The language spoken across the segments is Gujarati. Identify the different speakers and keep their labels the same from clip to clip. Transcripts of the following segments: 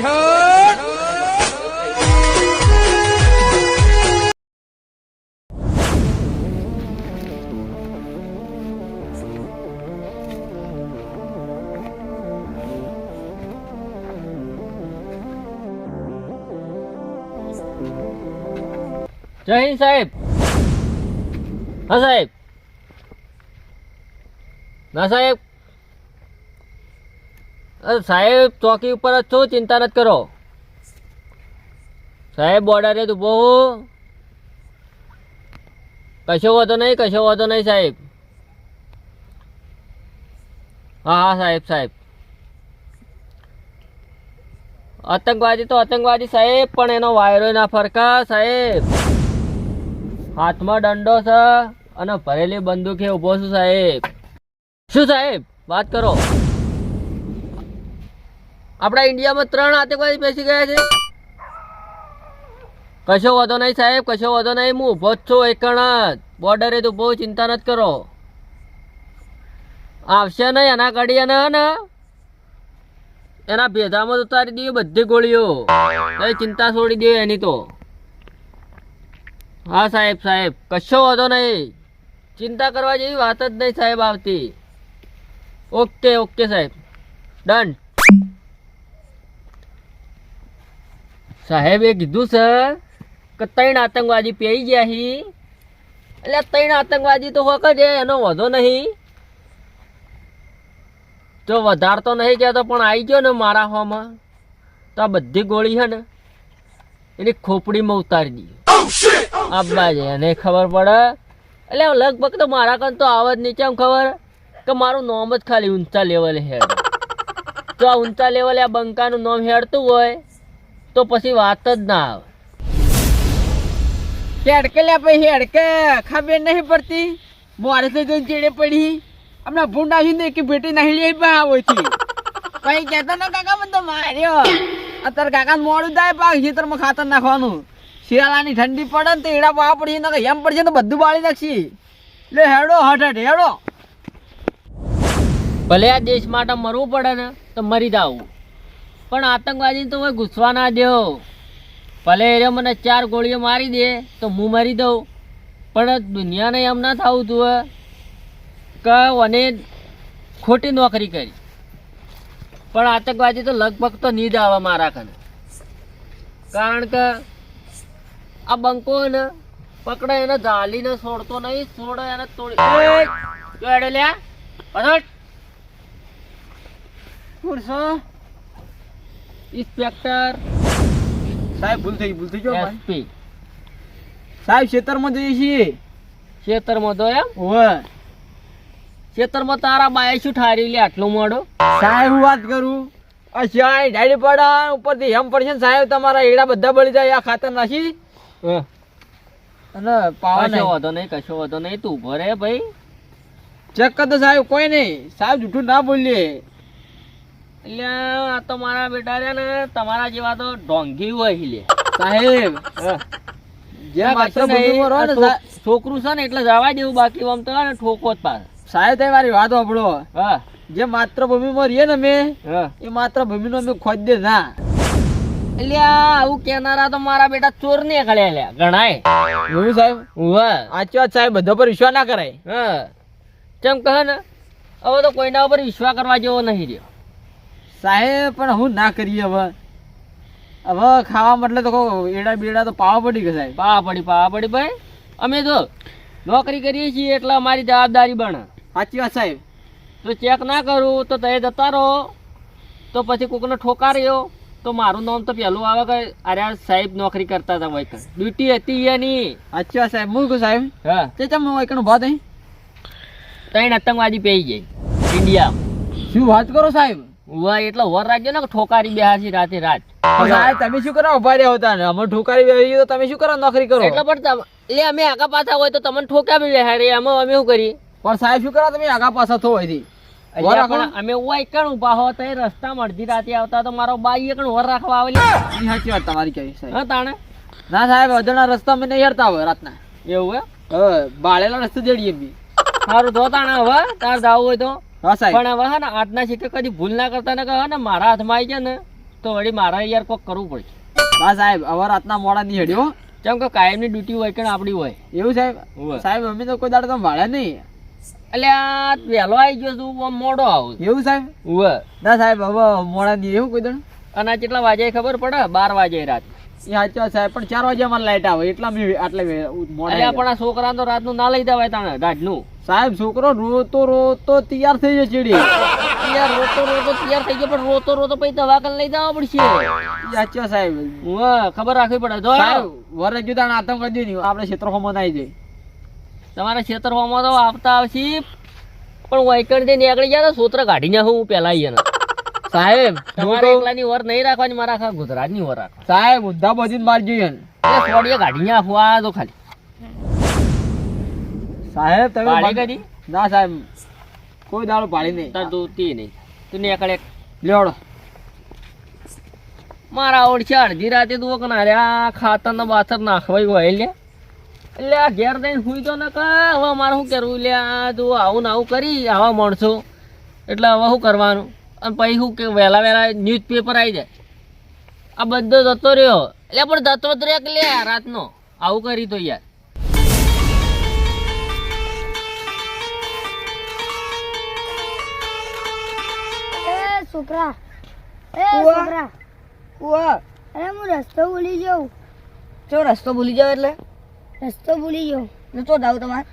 Speaker 1: જય હિન્દ સાહેબ હા સાહેબ ના સાહેબ, ચોકી ઉપર જ છો, ચિંતા નથી કરો. સાહેબ બોર્ડરે તો બહુ કશો વાંધો નહીં, કશો વાંધો નહીં, સાહેબ. હા હા, સાહેબ સાહેબ. આતંકવાદી તો આતંકવાદી, સાહેબ, પણ એનો વાયરો ના ફરકા, સાહેબ. હાથમાં દંડો છે અને ભરેલી બંદૂકે ઊભો છું, સાહેબ. શું, સાહેબ? વાત કરો. આપણા ઇન્ડિયામાં ત્રણ આતંકવાદી બેસી ગયા છે. કશો વધો નહીં સાહેબ, કશો વધો નહીં, હું ઊભો જ બોર્ડરે તો બહુ ચિંતા નથી કરો. આવશે નહીં એના ઘડી અને એના ભેદામાં ઉતારી દઈએ બધી ગોળીઓ. કઈ ચિંતા છોડી દે એની તો. હા સાહેબ સાહેબ, કશો વાંધો નહીં. ચિંતા કરવા જેવી વાત જ નહીં સાહેબ આવતી. ઓકે ઓકે સાહેબ. ડન સાહેબે કીધું છે કે ત્રણ આતંકવાદી પેઈ ગયા હી. એટલે ત્રણ આતંકવાદી તો હોક જ એનો વધો નહીં. તો વધારતો નહીં કહેતો પણ આવી ગયો ને મારા હોમાં. તો આ બધી ગોળી છે ને, એની ખોપડીમાં ઉતારી દી આબા છે એને ખબર પડે. એટલે લગભગ તો મારા કન તો આવ જ નહીં કેમ ખબર કે મારું નામ જ ખાલી ઊંચા લેવલે હેડ તો આ ઊંચા લેવલે આ બંકાનું નામ હેડતું હોય તો પછી વાત જ ના આવે.
Speaker 2: હેડકે લે ભાઈ હેડકે, ખબર નહીં પડતી. મોરે તો જઈને ચેડે પડી. હમણાં ભૂંડા આવી કે ભેટી નહીં લઈ પા આવતી કઈ કહેતો ન કાકા, મને તો માર્યો. અત્યારે કાકા મોડું થાય પાક ખેતરમાં ખાતર નાખવાનું. શિયાળાની ઠંડી પડે ને તો એડા પાવા પડી ને એમ પડશે તો બધું બાળી નાખશી. લે, હેડો, હટ હટ, હેડો.
Speaker 1: ભલે આ દેશ માટે મરવું પડે ને, તો મરી જાવું પણ આતંકવાદીને તો હવે ઘૂસવા ના દેવો ભલે એ મને ચાર ગોળીઓ મારી દે, તો હું મરી દઉં. પણ દુનિયાને એમ ના થવું તું કે મને ખોટી નોકરી કરી. પણ આતંકવાદી તો લગભગ તો જ આવે મારા કને કારણ કે આ બંકો ને પકડે, એને ઝાલીને છોડતો નહીં, છોડે એને તોડી લ્યા
Speaker 2: પૂરશો
Speaker 1: ઇન્સ્પેક્ટર
Speaker 2: સાહેબ ભૂલ થઈ ભૂલ થઈ ગયો
Speaker 1: એસપી.
Speaker 2: સાહેબ ખેતરમાં જઈએ છીએ.
Speaker 1: ખેતરમાં તો એમ?
Speaker 2: હોય
Speaker 1: ખેતરમાં તારા બાએ શું ઠારી લે આટલો મોડો?
Speaker 2: સાહેબ હું વાત કરું? અચ્છા ડાયરી પડા ઉપરથી એમ પડશે ને સાહેબ તમારા એડા બધા બળી જાય આ ખાતર નાખી. અને પાવા નહીં.
Speaker 1: વાંધો નહીં કશો વાંધો નહીં તું ઊભો રે ભાઈ.
Speaker 2: ચેક કરતો સાહેબ કોઈ નહીં. સાહેબ જૂઠું ના બોલીએ.
Speaker 1: એટલે આ તો મારા બેટા છે ને તમારા જેવા તો ઢોંગી હોય લે.
Speaker 2: સાહેબ
Speaker 1: છોકરું છે ને એટલે જવા દેવું બાકી આમ તો ઠોકો જ પાછ.
Speaker 2: સાહેબ તે મારી વાત આપડો
Speaker 1: હા.
Speaker 2: જે માત્ર ભૂમિમાં રહીએ ને અમે એ માત્ર નો અમે ખોદ દે ના.
Speaker 1: એટલે આવું કેનારા તો મારા બેટા ચોર ને કળ્યા લ્યા ગણાય.
Speaker 2: એવું સાહેબ?
Speaker 1: વાહ
Speaker 2: સાચી વાત સાહેબ બધા પર વિશ્વાસ ના કરાય.
Speaker 1: હા. ચમ કહે ને હવે તો કોઈના ઉપર વિશ્વાસ કરવા જેવો નહીં રહ્યો.
Speaker 2: સાહેબ પણ હું ના કરીએ હવે. હવે ખાવા મતલબ તો એડા બેડા તો પાવા પડી ગયા સાહેબ.
Speaker 1: પાવા પડી પાવા પડી ભાઈ. અમે તો નોકરી કરીએ છીએ એટલે અમારી જવાબદારી બને.
Speaker 2: સાચી વાત સાહેબ.
Speaker 1: તો ચેક ના કરું તો તમે જતા રહો. તો પછી કોકને ઠોકાર્યો તો મારું નામ તો પહેલું આવે કે અરે સાહેબ નોકરી કરતા હતા ભાઈ ડ્યુટી હતી એની
Speaker 2: સાચી વાત સાહેબ. હું કહું સાહેબ.
Speaker 1: હા.
Speaker 2: તે તમે એકણ ભાત અહીં?
Speaker 1: ત્રણ આતંકવાદી પહી જાય ઇન્ડિયા.
Speaker 2: શું વાત કરો સાહેબ?
Speaker 1: ઉવા એટલે વર રાખજો ને ઠોકારી બેહાસી રાતે રાત.
Speaker 2: તમે શું કરો? ઊભા રહ્યા હતા ને અમે ઠોકારી બેસી તો તમે શું કરો? નોકરી કરો.
Speaker 1: એટલે પણ એટલે અમે આગા પાછા હોય તો તમને ઠોકા બી બેહાડી એમાં અમે શું કરીએ?
Speaker 2: પણ સાહેબ શું કરો તમે? આગા પાછા થો
Speaker 1: પણ અમે ઉવા એકણ ઊભા હો તો એ રસ્તામાં અડધી રાતે આવતા તો મારો બાઈ એકણ વર રાખવા આવેલી.
Speaker 2: સાચી વાત તમારી કહેવી સાહેબ.
Speaker 1: હા તાણે?
Speaker 2: ના સાહેબ અજણા રસ્તા અમે નહીં હરતા હોય રાતના.
Speaker 1: એવું હે
Speaker 2: બાળેલા રસ્તે જડીએ બી
Speaker 1: સારું તો તાણે હવે. તાર જાવું હોય તો.
Speaker 2: હા સાહેબ.
Speaker 1: પણ હવે હા ને આજના શીખે કદી ભૂલ ના કરતા ને કે ને મારા હાથમાં આવી જાય ને તો વળી મારે યાર કોક કરવું પડશે.
Speaker 2: હા સાહેબ હવે રાતના મોડા નહીં હેડ્યો.
Speaker 1: જેમ કે કાયમની ડ્યુટી હોય કે આપણી હોય.
Speaker 2: એવું સાહેબ? સાહેબ અમે તો કોઈ દાડો તમે ભાડે નહીં.
Speaker 1: એટલે આ વહેલો આવી ગયો છું આમ મોડો આવું
Speaker 2: એવું સાહેબ? ના સાહેબ હવે મોડા નહીં. એવું કોઈ દાડો?
Speaker 1: અને આ કેટલા વાગે ખબર પડે? બાર વાગે રાત.
Speaker 2: સાચો સાહેબ પણ ચાર વાગે અમારે લાઈટ આવે. એટલા મેં આટલે મોડા
Speaker 1: પણ આ છોકરા તો રાતનું ના લઈ દેવાય તાણે ગાઢનું.
Speaker 2: સાહેબ છોકરો રોતો રોતો તૈયાર થઈ જાય ચીડી
Speaker 1: તૈયાર રોતો રોતો તૈયાર થઈ ગયો પણ રોતો રોતો પછી દવાખાને લઈ જવા પડશે.
Speaker 2: સાચો સાહેબ.
Speaker 1: હું ખબર રાખવી પડે. જો
Speaker 2: સાહેબ વરસ જુદા આતંકવાદી નહીં આપણે ક્ષેત્ર હોમાં આવી જાય
Speaker 1: તમારા ખેતરમાં તો આવતા આવશે. પણ વાયકણથી નીકળી ને સૂત્ર કાઢી નાખું હું પેલા અહીંયા
Speaker 2: સાહેબ
Speaker 1: તમારે એકલાની ઓર નહીં રાખવાની મારા આખા ગુજરાતની ઓર રાખવા
Speaker 2: સાહેબ ઉદ્ધા બધી માર જોઈએ.
Speaker 1: સોડીએ કાઢી આપવા તો ખાલી.
Speaker 2: સાહેબ તમે
Speaker 1: પાડી કરી
Speaker 2: ના સાહેબ કોઈ દાડો પાડી નહીં.
Speaker 1: તાર તું તી નહીં. તું નીકળે
Speaker 2: લેવડો.
Speaker 1: મારા ઓળખી અડધી રાતે તું કના રે આ ખાતર ને બાતર નાખવાય હોય લે. એટલે આ ઘેર જઈને સુઈ તો ન હવે મારે શું કરવું? લે આ તું આવું ને આવું કરી આવા માણસો. એટલે હવે શું કરવાનું? અને પછી શું કે વહેલા વહેલા ન્યૂઝ પેપર આવી જાય. આ બધો જતો રહ્યો. એટલે પણ જતો જ લે રાતનો? આવું કરી તો યાર.
Speaker 3: એ છોકરા. એ છોકરા.
Speaker 2: ઉવા.
Speaker 3: અરે હું રસ્તો ભૂલી જાઉં.
Speaker 2: ચો રસ્તો ભૂલી જાવ એટલે?
Speaker 3: રસ્તો ભૂલી જાઉં.
Speaker 2: ને તો દાવ તમારે.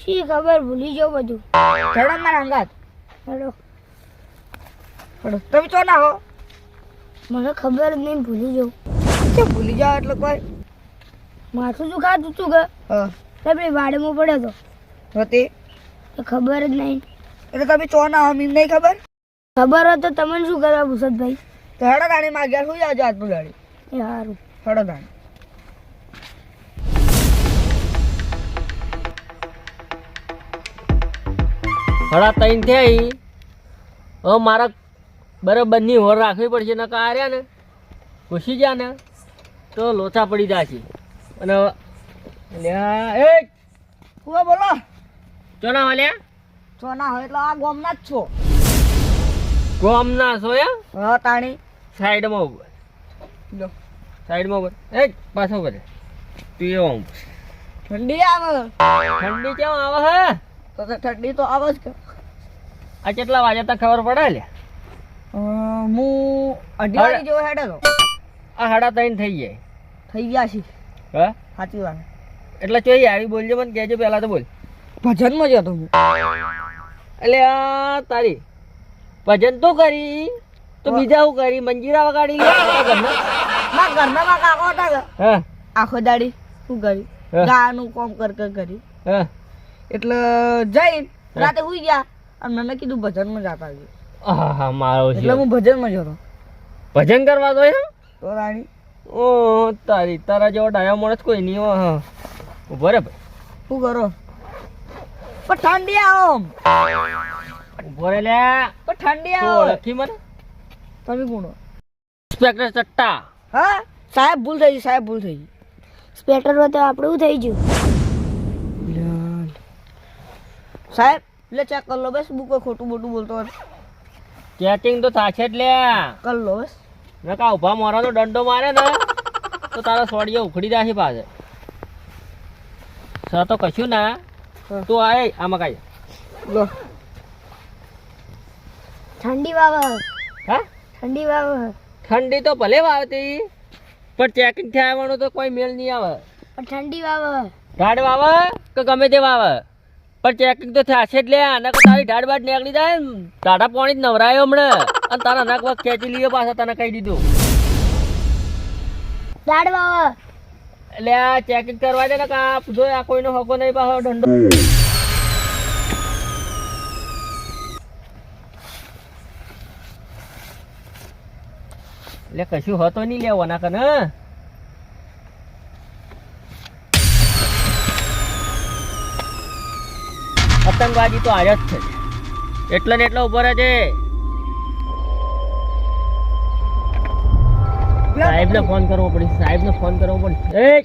Speaker 3: શી ખબર ભૂલી જાઉં બધું.
Speaker 2: ચડો મારા અંગાત. તમે ચો ના હો.
Speaker 3: મને ખબર જ નહીં ભૂલી જાઉં.
Speaker 2: કે ભૂલી જાવ એટલે કોઈ.
Speaker 3: માથું શું ખાતું તું કે?
Speaker 2: હા.
Speaker 3: આપણે વાડમાં પડ્યો તો?
Speaker 2: હતી?
Speaker 3: તો ખબર જ નહીં.
Speaker 2: એટલે તમે ચો ના હો મીમ નહીં ખબર?
Speaker 3: ખબર હોત તો તમને શું કરવા ભૂસતભાઈ?
Speaker 2: તો હેડો ગાડી માં ગયા શું જાવ આજનું ગાડી
Speaker 3: એ સારું
Speaker 2: હેડો ગાડી
Speaker 1: હળા તૈન થઈ હવે મારા બરાબરની હોર રાખવી પડશે ને કાર્યા ને ઘૂસી જા ને તો લોચા પડી જશે અને લ્યા એ!
Speaker 2: બોલો!
Speaker 1: ચોના વાલ્યા
Speaker 2: ચોના હોય એટલે આ ગોમના જ છો.
Speaker 1: ગોમ ના છો યા?
Speaker 2: હા તાણી.
Speaker 1: સાઈડમાં ઊભો
Speaker 2: લો.
Speaker 1: સાઈડમાં ઊભો એ પાછો ઊભો તું એવો ઊભો.
Speaker 2: ઠંડી આવે.
Speaker 1: ઠંડી કેમ આવે હે?
Speaker 2: તો ઠંડી તો આવે જ કે.
Speaker 1: આ કેટલા વાગે તક ખબર પડે લે
Speaker 2: હું અઢી વાગે જેવો હેડે તો.
Speaker 1: આ સાડા ત્રણ થઈ જાય.
Speaker 2: થઈ ગયા છે.
Speaker 1: હા?
Speaker 2: સાચી વાત.
Speaker 1: એટલે ચોઈ આવી બોલજો મને કહેજો પહેલા તો બોલ.
Speaker 2: ભજનમાં જતો હું.
Speaker 1: એટલે આ તારી ભજન તો કરી તો બીજા શું કરી? મંજીરા વગાડી લે તારા ઘરના?
Speaker 2: મારા ઘરના માં કાકો હતા
Speaker 1: હા?
Speaker 2: આખો દાડી શું કરી? ગાનું કોમ કર કર કરી.
Speaker 1: હા?
Speaker 2: એટલે જઈ રાતે સુઈ ગયા અને મને કીધું ભજનમાં જતા આવજો
Speaker 1: હા હા મારો
Speaker 2: એટલે હું ભજનમાં જતો
Speaker 1: ભજન કરવા તો એમ?
Speaker 2: તો રાણી.
Speaker 1: ઓ તારી તારા જેવો ડાયો મોણસ કોઈ નહીં હો હા. ઊભો રે ભાઈ.
Speaker 2: શું કરો? પણ ઠંડી આવો.
Speaker 1: ઊભો રે લે
Speaker 2: પણ ઠંડી આવો.
Speaker 1: લખી મને?
Speaker 2: તમે કોણ
Speaker 1: ઇન્સ્પેક્ટર ચટ્ટા
Speaker 2: હા? સાહેબ ભૂલ થઈ ગઈ સાહેબ ભૂલ થઈ ગઈ.
Speaker 3: સ્વેટર તો તો આપણું થઈ ગયું.
Speaker 2: સાહેબ એટલે ચેક કરી લો બસ બુકો ખોટું મોટું બોલતો હોય
Speaker 1: ચેકિંગ તો થાશે જ લે
Speaker 2: કર લો બસ
Speaker 1: નકા ઊભા મોરાનો દંડો મારે ને. તો તારા સોડિયો ઉખડી જાશે પાસે સ તો કશું ના. તું આય આમાં કઈ.
Speaker 2: લો.
Speaker 3: ઠંડી વાવે
Speaker 1: હા?
Speaker 3: ઠંડી વાવે
Speaker 1: ઠંડી તો ભલે વાવતી પણ ચેકિંગ થયા આવવાનું તો કોઈ મેળ નહીં આવે.
Speaker 3: ઠંડી વાવે
Speaker 1: ગાઢ વાવે કે ગમે તે વાવે પણ ચેકિંગ તો થશે જ લે આના કે તારી ઢાડ બાડ નીકળી જાય ને ટાટા પાણી જ નવરાયો હમણાં. અને તારા નાક વાક ખેંચી લીધો પાછા તને કહી દીધું.
Speaker 3: દાડ બાવા
Speaker 1: એટલે આ ચેકિંગ કરવા દે ને કા જો આ કોઈનો હકો નહીં પાછો દંડો એટલે કશું હતો નહીં લેવાના કને. પતંગબાજી તો આજ જ છે. એટલે ને એટલો ઊભો રહેજે. સાહેબને ફોન કરવો પડશે સાહેબને ફોન કરવો પડશે એ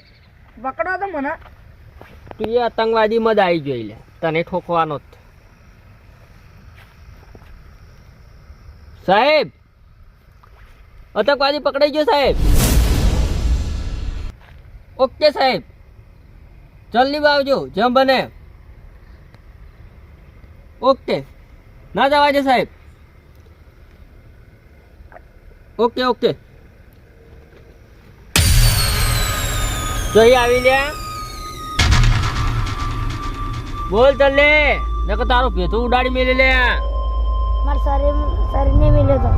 Speaker 2: પકડો તો મને.
Speaker 1: તું એ આતંકવાદી મત આવી જોઈ લે. તને ઠોકવાનો જ સાહેબ આતંકવાદી પકડાઈ ગયો સાહેબ. ઓકે સાહેબ. જલ્દી આવજો જેમ બને. ઓકે. ના જવા દે સાહેબ. Okay okay. જોઈ આવી લે. બોલ તલે નકર તારો ભેતું ઉડાડી મેલે લે.
Speaker 3: મારા સરે શરીરને મેલ્યો તો.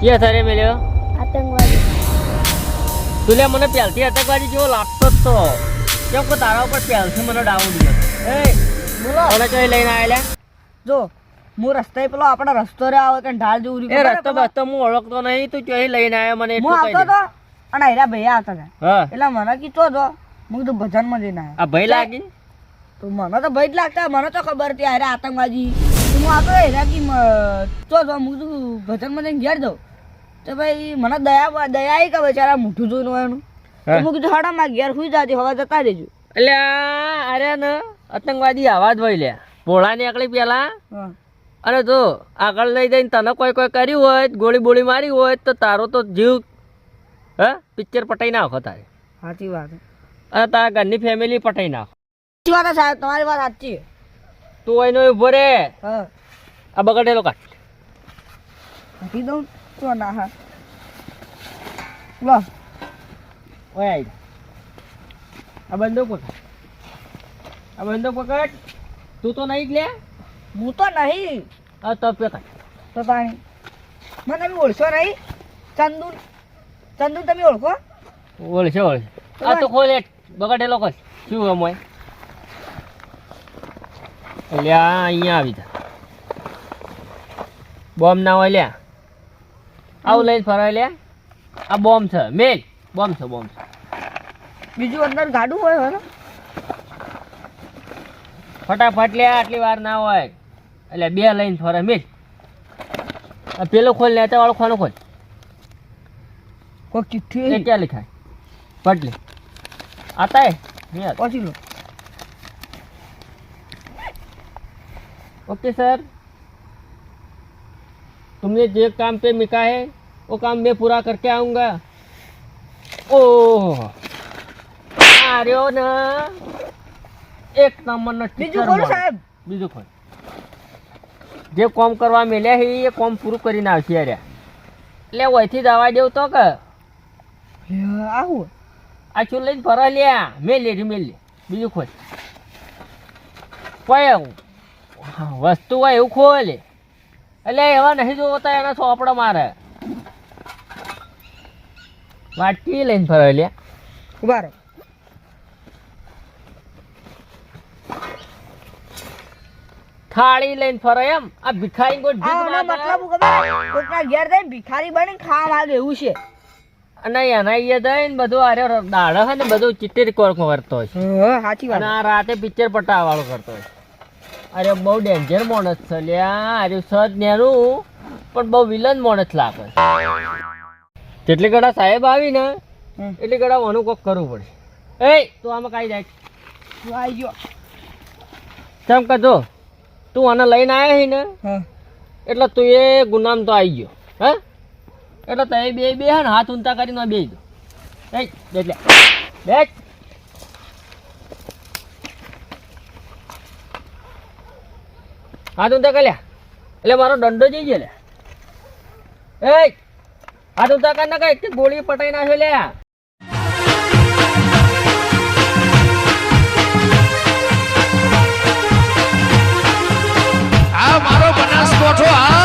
Speaker 1: કે સરે મેલ્યો?
Speaker 3: આતંકવાદી.
Speaker 1: તું લે મને પહેલથી આતંકવાદી જેવો લાગતો જ તો. કેમ કે તારા ઉપર પહેલથી મને ડાઉન દીધો એ તને કઈ લઈને આવેલા?
Speaker 4: જો હું રસ્તે પેલો આપણો રસ્તો રે આવે કે ઢાળ જેવું
Speaker 1: એ
Speaker 4: રહ્યું
Speaker 1: રસ્તો હું ઓળખતો નહીં તું ચોહી લઈને આવ્યો મને
Speaker 4: હું આવતો
Speaker 1: દે
Speaker 4: અને હીરા ભાઈ આવતા હતા એટલે મને કીધો તો હું કીધું ભજનમાં જઈને આવ્યો.
Speaker 1: આ ભાઈ લાગી?
Speaker 4: તો મને તો ભય જ લાગતા મને તો ખબર હતી અરે આતંકવાદી. તો હું આવતો હીરા કી ચો જો હું ભજનમાં જઈને ઘેર દઉં તો ભાઈ મને દયા દયા આવી કે બેચારા મોઢું જોઈને એનું? તો
Speaker 1: હા.
Speaker 4: કીધું હડા માં ઘેર સુઈ જાતી હવે જતા રહેજો.
Speaker 1: એટલે અરે ને આતંકવાદી આવાજ હોય લે. ભોળા નીકળી પેલા. અને જો આગળ લઈ જઈને તને કોઈ કોઈ કર્યું હોય ગોળી બોળી મારી હોય તો તારો તો જીવ હે પિક્ચર પટાઈ નાખો તારે.
Speaker 4: સાચી વાત.
Speaker 1: અને તારા ઘરની ફેમિલી પટાઈ નાખો.
Speaker 4: સાચી વાત સાહેબ તમારી વાત સાચી
Speaker 1: તું એનો ઊભો રે.
Speaker 4: હા.
Speaker 1: આ બગડેલો કાઢ.
Speaker 4: કાઢી દઉં તો ના હા. લો.
Speaker 1: ઓય જા. આ બંદૂક પકડ. આ બંદૂક પકડ. તું તો નહીં જ લે.
Speaker 4: હું તો નહીં.
Speaker 1: આ તો પકડ.
Speaker 4: તો તાણી. મને તમે ઓળખો નહીં. ચંદુ ચંદુ તમે ઓળખો?
Speaker 1: ઓળશે ઓળશે. આ તો ખોલે બગડેલો લોકો શું એમ હોય? લ્યા અહીંયા આવી જા. બોમ્બ ના હોય લ્યા. આવું લઈને ફરાય લ્યા. આ બોમ્બ છે. મેલ. બોમ્બ છે બોમ્બ છે.
Speaker 4: બીજું અંદર ગાડું હોય હવે
Speaker 1: ફટાફટ લે આટલી વાર ના હોય એટલે બે લઈને ફરે મેલ આ પેલો ખોલ ને તે વાળો ખાનો ખોલ
Speaker 4: કોઈ
Speaker 1: એ
Speaker 4: ચિઠ્ઠી
Speaker 1: ક્યાં लिखा है पढ़ ले आता है नहीं आता
Speaker 4: પહોંચી લો
Speaker 1: ओके सर तुमने जो काम पे मिका है वो काम मैं पूरा करके आऊंगा ओह આર્યો ને. એક નંબરનો
Speaker 4: બીજું સાહેબ.
Speaker 1: બીજું ખોલ. જે કોમ કરવા મેલ્યા છે એ કોમ પૂરું કરીને આવશે અરે એટલે ઓયથી દવા દેવ તો કે.
Speaker 4: આવું
Speaker 1: આ ચૂલ લઈને ફરા લ્યા? મેં લેડી મેં લે. બીજું ખોલ. પણ વસ્તુ હોય એવું ખોલે. એટલે એવા નહીં જોતા એને સોપડા મારે. વાટકી લઈને ફરા લ્યા.
Speaker 4: ઊભા
Speaker 1: થાળી લઈને ફરે એમ. આ ભિખારી કોઈ
Speaker 4: મતલબ ખબર કોકના ઘેર જઈને ભિખારી બની ખાવા માંગે એવું છે.
Speaker 1: અને એના એ જઈને બધું અરે દાડે છે ને બધું ચિત્તેર કોર્ક કરતો હોય.
Speaker 4: સાચી
Speaker 1: વાત. આ રાતે પિક્ચર પટાવા વાળો કરતો હોય. અરે બહુ ડેન્જર માણસ છે લ્યા. અરે સજ નેરું પણ બહુ વિલન માણસ લાગે જેટલી ગડા સાહેબ આવી ને. એટલી ગળા આનું કોક કરવું પડે એ તું આમાં કાંઈ જાય
Speaker 4: તું આવી ગયો.
Speaker 1: ચમ કે જો તું આને લઈને આવ્યા છે ને એટલે તું એ ગુનામ તો આવી ગયો. હે? એટલે તે બે બે હે ને હાથ ઊંચા કરીને બે દો એ લે. બેઠ. હાથ ઊંચા કરી લે એટલે મારો દંડો જઈ ગયો લે એ હાથ ઊંચા કરી નાખે ગોળી પટાઈ નાખ્યો લે મારો બનાસકોઠો આ.